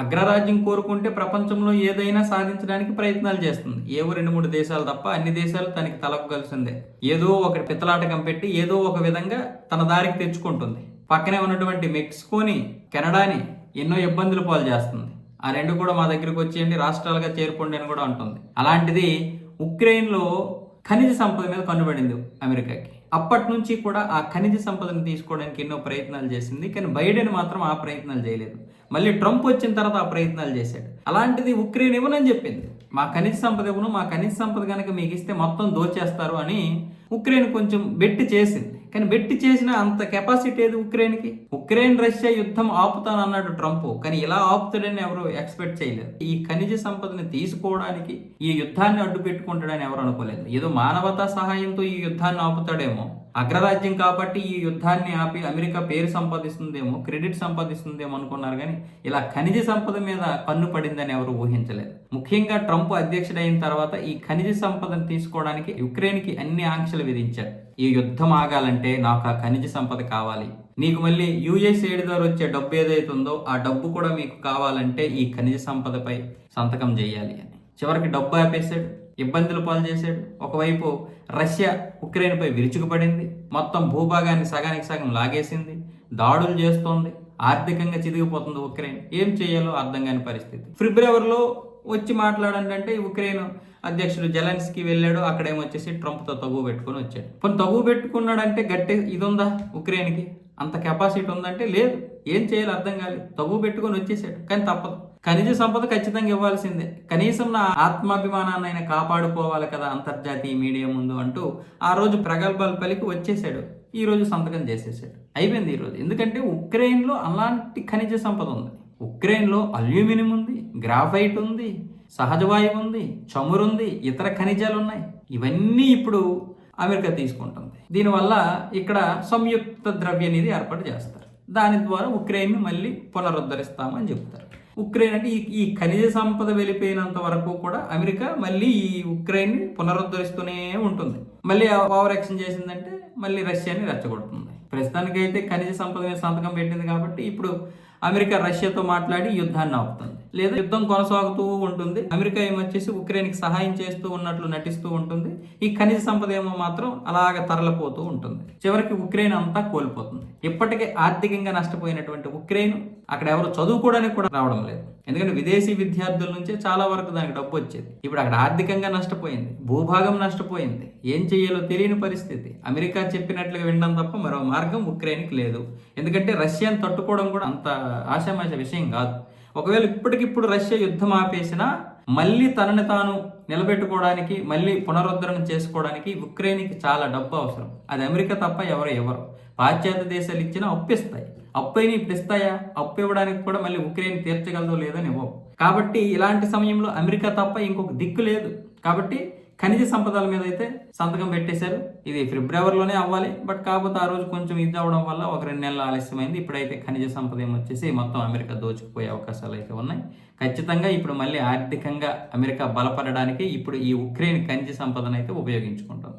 అగ్రరాజ్యం కోరుకుంటే ప్రపంచంలో ఏదైనా సాధించడానికి ప్రయత్నాలు చేస్తుంది. ఏవో రెండు మూడు దేశాలు తప్ప అన్ని దేశాలు తనకి తలపగలిసిందే ఏదో ఒకటి పిత్తలాటకం పెట్టి ఏదో ఒక విధంగా తన దారికి తెచ్చుకుంటుంది. పక్కనే ఉన్నటువంటి మెక్సికోని కెనడాని ఎన్నో ఇబ్బందులు పాలు చేస్తుంది. ఆ రెండు కూడా మా దగ్గరికి వచ్చేయండి రాష్ట్రాలుగా చేరుకోండి అని కూడా అంటుంది. అలాంటిది ఉక్రెయిన్లో ఖనిజ సంపద మీద కన్నుబడింది అమెరికాకి. అప్పటి నుంచి కూడా ఆ ఖనిజ సంపదను తీసుకోవడానికి ఎన్నో ప్రయత్నాలు చేసింది. కానీ బైడెన్ మాత్రం ఆ ప్రయత్నాలు చేయలేదు. మళ్ళీ ట్రంప్ వచ్చిన తర్వాత ఆ ప్రయత్నాలు చేశాడు. అలాంటిది ఉక్రెయిన్ ఇవ్వనని చెప్పింది. మా ఖనిజ సంపద ఇవ్వను మా ఖనిజ సంపద కనుక మీకు ఇస్తే మొత్తం దోచేస్తారు అని ఉక్రెయిన్ కొంచెం బెట్టి చేసింది. కానీ బెట్టి చేసిన అంత కెపాసిటీ ఏది ఉక్రెయిన్కి? ఉక్రెయిన్ రష్యా యుద్ధం ఆపుతానన్నాడు ట్రంప్. కానీ ఇలా ఆపుతాడని ఎవరు ఎక్స్పెక్ట్ చేయలేదు. ఈ ఖనిజ సంపదని తీసుకోవడానికి ఈ యుద్ధాన్ని అడ్డు పెట్టుకుంటాడని ఎవరు అనుకోలేదు. ఏదో మానవతా సహాయంతో ఈ యుద్ధాన్ని ఆపుతాడేమో. అగ్రరాజ్యం కాబట్టి ఈ యుద్ధాన్ని ఆపి అమెరికా పేరు సంపాదిస్తుందేమో క్రెడిట్ సంపాదిస్తుందేమో అనుకున్నారు కానీ ఇలా ఖనిజ సంపద మీద కన్ను పడిందని ఎవరు ఊహించలేదు. ముఖ్యంగా ట్రంప్ అధ్యక్షుడైన తర్వాత ఈ ఖనిజ సంపదను తీసుకోవడానికి యుక్రెయిన్కి అన్ని ఆంక్షలు విధించారు. ఈ యుద్ధం ఆగాలంటే నాకు ఆ ఖనిజ సంపద కావాలి. నీకు మళ్ళీ యుఎస్ ఏడు ద్వారా వచ్చే డబ్బు ఏదైతే ఉందో ఆ డబ్బు కూడా మీకు కావాలంటే ఈ ఖనిజ సంపదపై సంతకం చేయాలి అని. చివరికి డబ్బు ఆపేశాడు. ఇబ్బందులు పాలు చేశాడు. ఒకవైపు రష్యా ఉక్రెయిన్పై విరుచుకుపడింది. మొత్తం భూభాగాన్ని సగానికి సగం లాగేసింది. దాడులు చేస్తోంది. ఆర్థికంగా చిదిగిపోతుంది ఉక్రెయిన్. ఏం చేయాలో అర్థం కాని పరిస్థితి. ఫిబ్రవరిలో వచ్చి మాట్లాడండి అంటే ఉక్రెయిన్ అధ్యక్షుడు జెలెన్స్కి వెళ్ళాడు. అక్కడేమో వచ్చేసి ట్రంప్తో తగువ పెట్టుకొని వచ్చాడు. కొన్ని తగువ పెట్టుకున్నాడంటే గట్టి ఇది ఉందా ఉక్రెయిన్కి? అంత కెపాసిటీ ఉందంటే లేదు. ఏం చేయాలో అర్థం కాలేదు. తగువ పెట్టుకొని వచ్చేసాడు. కానీ తప్పదు. ఖనిజ సంపద ఖచ్చితంగా ఇవ్వాల్సిందే. కనీసం నా ఆత్మాభిమానాన్ని ఆయన కాపాడుకోవాలి కదా అంతర్జాతీయ మీడియా ముందు అంటూ ఆ రోజు ప్రగల్భాలు పలికి వచ్చేసాడు ఈ రోజు సంతకం చేసేసాడు అయిపోయింది ఈరోజు ఎందుకంటే ఉక్రెయిన్లో అలాంటి ఖనిజ సంపద ఉంది. ఉక్రెయిన్లో అల్యూమినియం ఉంది గ్రాఫైట్ ఉంది సహజ వాయువు ఉంది చమురు ఉంది ఇతర ఖనిజాలు ఉన్నాయి. ఇవన్నీ ఇప్పుడు అమెరికా తీసుకుంటుంది. దీనివల్ల ఇక్కడ సంయుక్త ద్రవ్య నిధి ఏర్పాటు చేస్తారు. దాని ద్వారా ఉక్రెయిన్ మళ్ళీ పునరుద్ధరిస్తామని చెప్తారు. ఉక్రెయిన్ అంటే ఈ ఈ ఖనిజ సంపద వెళ్ళిపోయినంత వరకు కూడా అమెరికా మళ్ళీ ఈ ఉక్రెయిన్ పునరుద్ధరిస్తూనే ఉంటుంది. మళ్ళీ ఓవర్ యాక్షన్ చేసిందంటే మళ్ళీ రష్యాని రెచ్చగొడుతుంది. ప్రస్తుతానికైతే ఖనిజ సంపద మీద సంతకం పెట్టింది కాబట్టి ఇప్పుడు అమెరికా రష్యాతో మాట్లాడి యుద్ధాన్ని ఆపుతుంది. లేదా యుద్ధం కొనసాగుతూ ఉంటుంది. అమెరికా ఏమొచ్చేసి ఉక్రెయిన్కి సహాయం చేస్తూ ఉన్నట్లు నటిస్తూ ఉంటుంది. ఈ ఖనిజ సంపద ఏమో మాత్రం అలాగ తరలిపోతూ ఉంటుంది. చివరికి ఉక్రెయిన్ అంతా కోల్పోతుంది. ఇప్పటికే ఆర్థికంగా నష్టపోయినటువంటి ఉక్రెయిన్ అక్కడ ఎవరు చదువుకోవడానికి కూడా రావడం లేదు. ఎందుకంటే విదేశీ విద్యార్థుల నుంచే చాలా వరకు దానికి డబ్బు వచ్చేది. ఇప్పుడు అక్కడ ఆర్థికంగా నష్టపోయింది. భూభాగం నష్టపోయింది. ఏం చేయాలో తెలియని పరిస్థితి. అమెరికా చెప్పినట్లుగా వినడం తప్ప మరో మార్గం ఉక్రెయిన్కి లేదు. ఎందుకంటే రష్యాను తట్టుకోవడం కూడా అంత ఆశామాష విషయం కాదు. ఒకవేళ ఇప్పటికిప్పుడు రష్యా యుద్ధం ఆపేసినా మళ్ళీ తనని తాను నిలబెట్టుకోవడానికి మళ్ళీ పునరుద్ధరణ చేసుకోవడానికి ఉక్రెయిన్కి చాలా డబ్బు అవసరం. అది అమెరికా తప్ప ఎవరు ఎవరు పాశ్చాత్య దేశాలు ఇచ్చినా అప్పిస్తాయి. అప్పు ఇప్పుడు ఇస్తాయా? అప్పు ఇవ్వడానికి కూడా మళ్ళీ ఉక్రెయిన్ తీర్చగలదో లేదని ఇవ్వవు. కాబట్టి ఇలాంటి సమయంలో అమెరికా తప్ప ఇంకొక దిక్కు లేదు. కాబట్టి ఖనిజ సంపదల మీద అయితే సంతకం పెట్టేశారు. ఇది ఫిబ్రవరిలోనే అవ్వాలి. బట్ కాకపోతే ఆ రోజు కొంచెం ఇది అవ్వడం వల్ల ఒక రెండు నెలలు ఆలస్యమైంది. ఇప్పుడైతే ఖనిజ సంపద ఏమొచ్చేసి మొత్తం అమెరికా దోచుకుపోయే అవకాశాలు అయితే ఉన్నాయి. ఖచ్చితంగా ఇప్పుడు మళ్ళీ ఆర్థికంగా అమెరికా బలపడడానికి ఇప్పుడు ఈ ఉక్రెయిన్ ఖనిజ సంపదనైతే అయితే ఉపయోగించుకుంటుంది